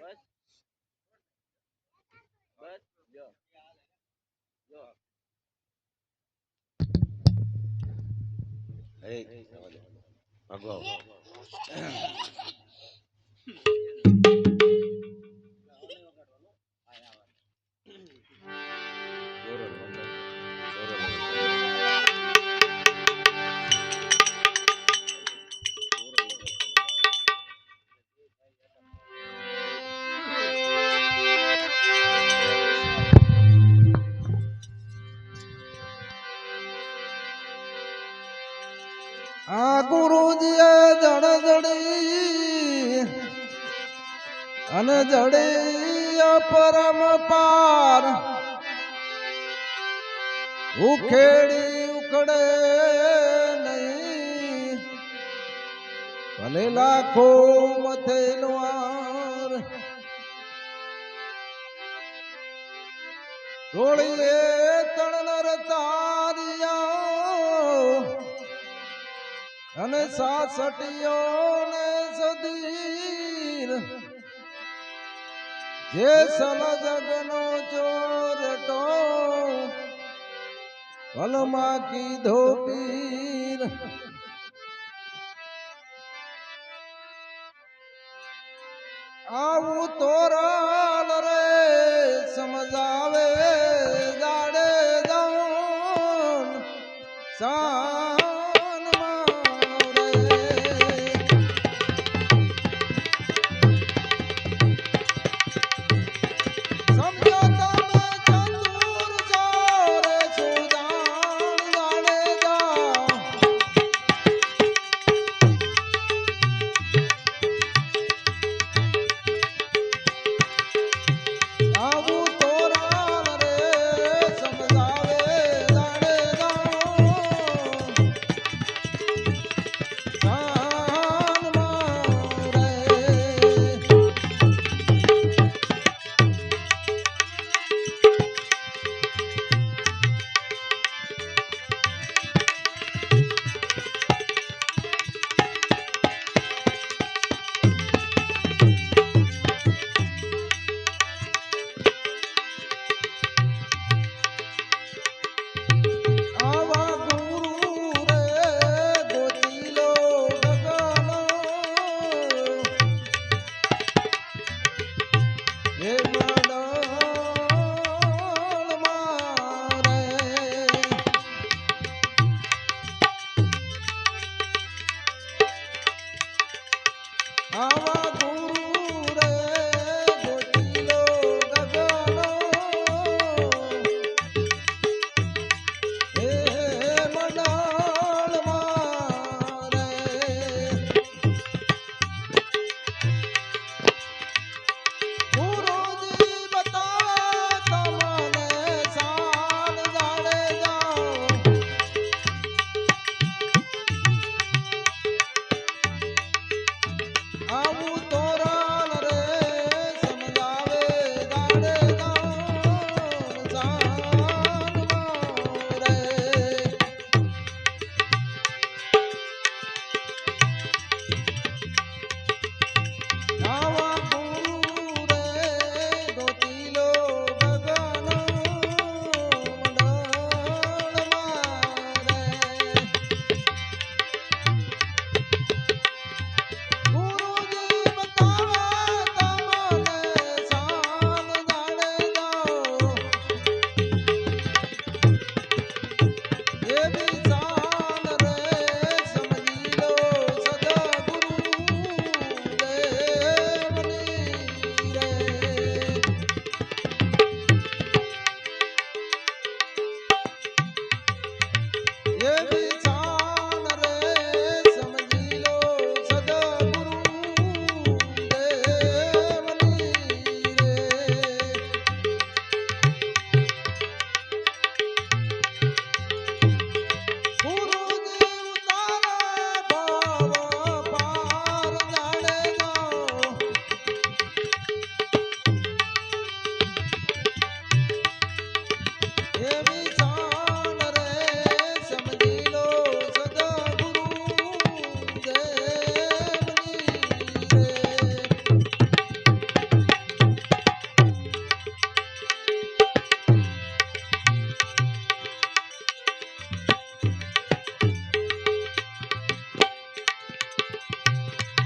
बस बस जो जो अरे अगो જડી પરમ પાર. ઉખેડી ઉખડે નહીં. ભલે લાખો મથેલવાર ધોળીએ તણનર તારિયા. અને સાસટીઓ ને સદીર. જે સમજગનો ચોર ટો ભલમાં કીધો પીર. Yeah.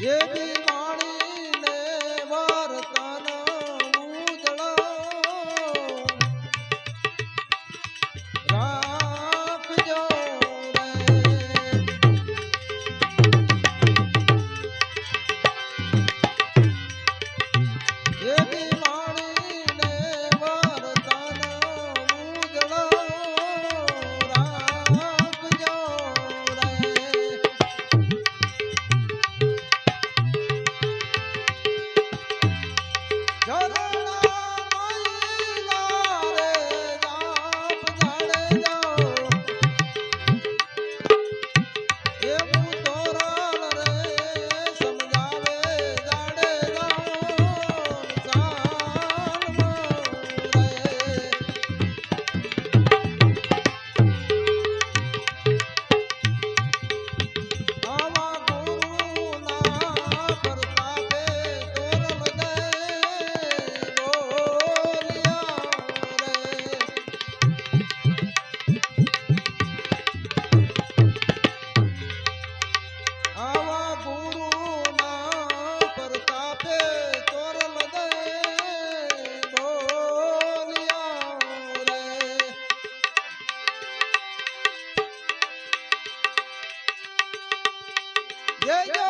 Yeah. Yeah, yeah.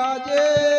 বাজে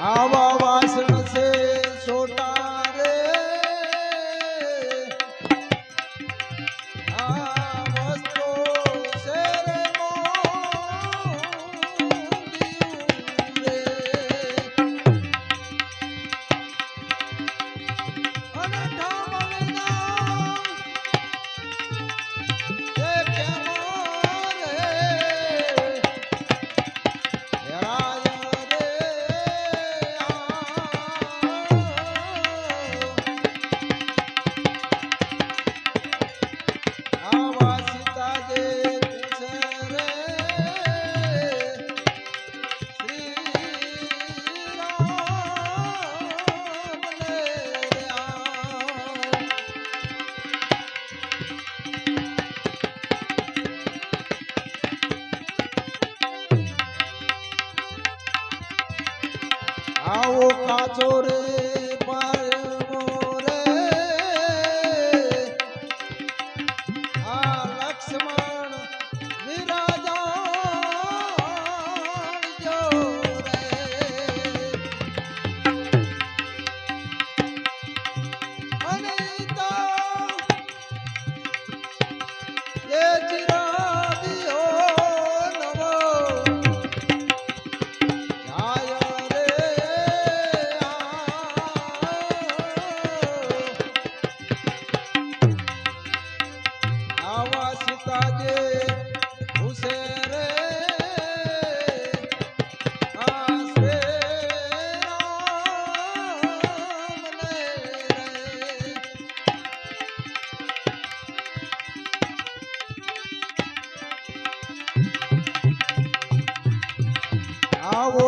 好不好？বছরে ನಾವು